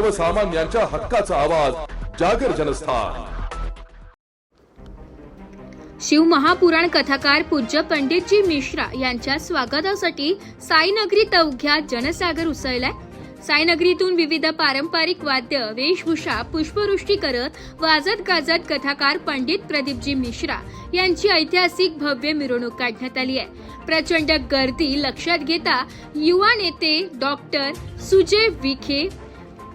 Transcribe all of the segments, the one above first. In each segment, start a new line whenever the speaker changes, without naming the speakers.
सर्वसामान्यांच्या हक्काचा आवाज जागर जनस्थान.
शिव महापुराण कथाकार पूज्य पंडितजी मिश्रा यांच्या स्वागतासाठी साईनगरी तवघ्या जनसागर उसळलाय. साईनगरीतून विविध पारंपरिक वाद्य वेशभूषा पुष्पवृष्टी करत वाजत गाजत कथाकार पंडित प्रदीपजी मिश्रा यांची ऐतिहासिक भव्य मिरवणूक काढण्यात आली आहे. प्रचंड गर्दी लक्षात घेता युवा नेते डॉक्टर सुजय विखे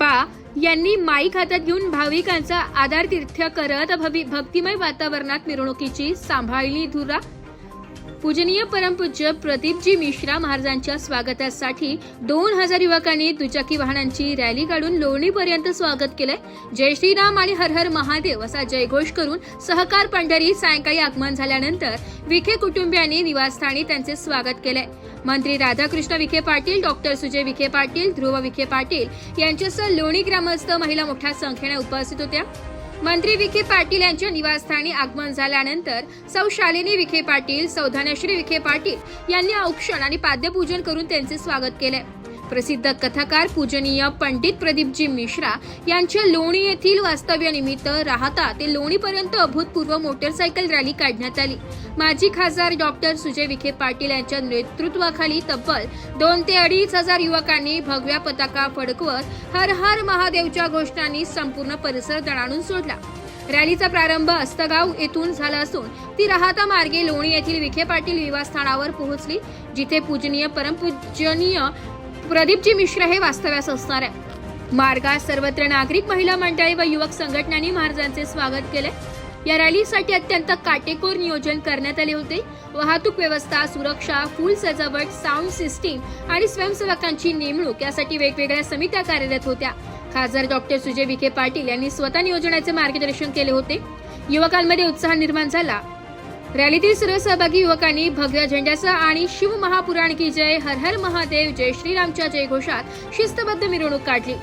पा यांनी माईक हातात घेऊन भाविकांचा आधार तीर्थ करत भक्तिमय वातावरणात मिरवणुकीची सांभाळली. धुरा पूजनीय परमपूज्य प्रदीपजी मिश्रा महाराजांच्या स्वागतासाठी दोन हजार युवकांनी दुचाकी वाहनांची रॅली काढून लोणीपर्यंत स्वागत केलंय. जय श्रीराम आणि हर हर महादेव असा जयघोष करून सहकार पंढरी सायंकाळी आगमन झाल्यानंतर विखे कुटुंबियांनी निवासस्थानी त्यांचे स्वागत केलंय. मंत्री राधाकृष्ण विखे पाटील डॉक्टर सुजय विखे पाटील ध्रुव विखे पाटील यांच्यासह लोणी ग्रामस्थ महिला मोठ्या संख्येने उपस्थित होत्या. मंत्री विखे पाटील यांच्या निवासस्थानी आगमन झाल्यानंतर सौ शालिनी विखे पाटील सौधानश्री विखे पाटील यांनी औक्षण आणि पाद्यपूजन करून त्यांचे स्वागत केले. प्रसिद्ध कथाकार पूजनीय पंडित प्रदीपजी मिश्रा यांच्या लोणी येथील वास्तव्यानिमित्त राहता ते लोणीपर्यंत अभूतपूर्व मोटरसायकल रॅली काढण्यात आली. माजी खासदार डॉक्टर सुजय विखे पाटील यांच्या नेतृत्वाखाली तब्बल दोन ते अडीच हजार युवकांनी भगव्या पताका फडकवत हर हर महादेवच्या घोषणांनी संपूर्ण परिसर दणाणून सोडला. रॅलीचा प्रारंभ अस्तगाव येथून झाला असून ती राहता मार्गे लोणी येथील विखे पाटील विवासस्थानावर पोहोचली जिथे पूजनीय परमपूजनीय प्रदीपजी मिश्र हे वास्तव्यास असणार आहे मार्गात सर्वत्र नागरिक महिला मंडळी व युवक संघटनांनी महाराजांचे स्वागत केले. या रॅलीसाठी अत्यंत काटेकोर नियोजन करण्यात आले होते. वाहतूक व्यवस्था सुरक्षा फुल सजावट साऊंड सिस्टीम आणि स्वयंसेवकांची नेमणूक यासाठी वेगवेगळ्या समित्या कार्यरत होत्या. खासदार डॉक्टर सुजय विखे पाटील यांनी स्वतः नियोजनाचे मार्गदर्शन केले होते. युवकांमध्ये उत्साह निर्माण झाला. रॅलीतील सर्व सहभागी युवकांनी भगव्या झेंड्याचा आणि शिव महापुराण की जय हर हर महादेव जय श्रीरामच्या जयघोषात शिस्तबद्ध मिरवणूक काढली.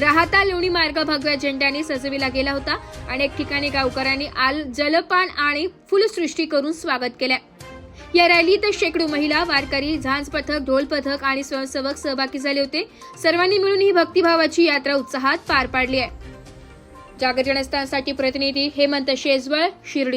राहता लोणी मार्ग भगव्या झेंड्याने सजविला गेला होता. अनेक ठिकाणी गावकऱ्यांनी आल जलपान आणि फुलसृष्टी करून स्वागत केले या रॅलीत शेकडो महिला वारकरी झांज पथक ढोल पथक आणि स्वयंसेवक सहभागी झाले होते. सर्वांनी मिळून ही भक्तिभावाची यात्रा उत्साहात पार पाडली आहे. जागरजनस्थानसाठी प्रतिनिधी हेमंत शेजवळ शिर्डी.